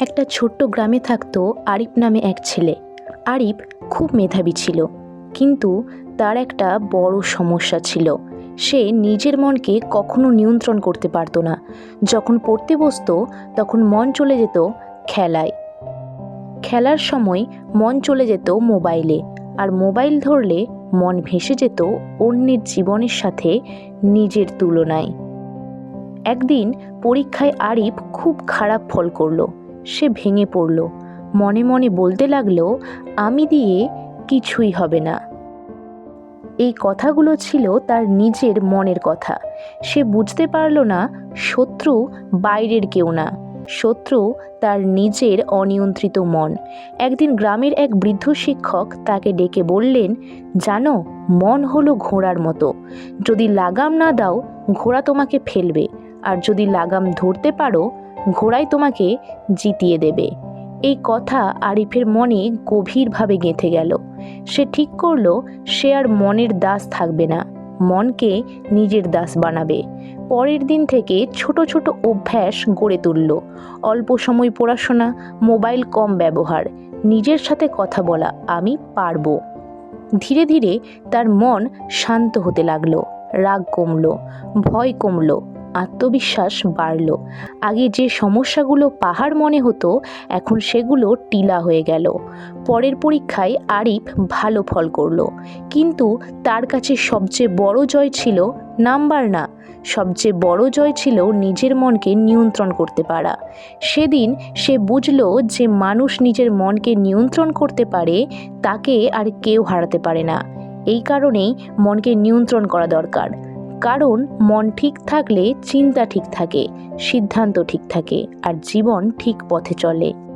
একটা ছোট্ট গ্রামে থাকতো আরিফ নামে এক ছেলে। আরিফ খুব মেধাবী ছিল, কিন্তু তার একটা বড় সমস্যা ছিল। সে নিজের মনকে কখনো নিয়ন্ত্রণ করতে পারতো না। যখন পড়তে বসতো, তখন মন চলে যেত খেলায়। খেলার সময় মন চলে যেত মোবাইলে, আর মোবাইল ধরলে মন ভেসে যেত অন্যের জীবনের সাথে নিজের তুলনায়। একদিন পরীক্ষায় আরিফ খুব খারাপ ফল করল। সে ভেঙে পড়ল। মনে মনে বলতে লাগল, আমি দিয়ে কিছুই হবে না। এই কথাগুলো ছিল তার নিজের মনের কথা। সে বুঝতে পারল না, শত্রু বাইরের কেউ না। শত্রু তার নিজের অনিয়ন্ত্রিত মন। একদিন গ্রামের এক বৃদ্ধ শিক্ষক তাকে ডেকে বললেন, জানো, মন হলো ঘোড়ার মতো। যদি লাগাম না দাও, ঘোড়া তোমাকে ফেলবে। আর যদি লাগাম ধরতে পারো ঘোড়াই তোমাকে জিতিয়ে দেবে। এই কথা আরিফের মনে গভীরভাবে গেঁথে গেল। সে ঠিক করল, সে আর মনের দাস থাকবে না। মনকে নিজের দাস বানাবে। পরের দিন থেকে ছোট ছোট অভ্যাস গড়ে তুলল। অল্প সময় পড়াশোনা, মোবাইল কম ব্যবহার, নিজের সাথে কথা বলা, আমি পারব। ধীরে ধীরে তার মন শান্ত হতে লাগল। রাগ কমল, ভয় কমলো আত্মবিশ্বাস বাড়ল। আগে যে সমস্যাগুলো পাহাড় মনে হতো, এখন সেগুলো টিলা হয়ে গেল। পরের পরীক্ষায় আরিফ ভালো ফল করল। কিন্তু তার কাছে সবচেয়ে বড় জয় ছিল নাম্বার না, সবচেয়ে বড় জয় ছিল নিজের মনকে নিয়ন্ত্রণ করতে পারা। সেদিন সে বুঝলো যে মানুষ নিজের মনকে নিয়ন্ত্রণ করতে পারে, তাকে আর কেউ হারাতে পারে না। এই কারণেই মনকে নিয়ন্ত্রণ করা দরকার। কারণ মন ঠিক থাকলে চিন্তা ঠিক থাকে, সিদ্ধান্ত ঠিক থাকে, আর জীবন ঠিক পথে চলে।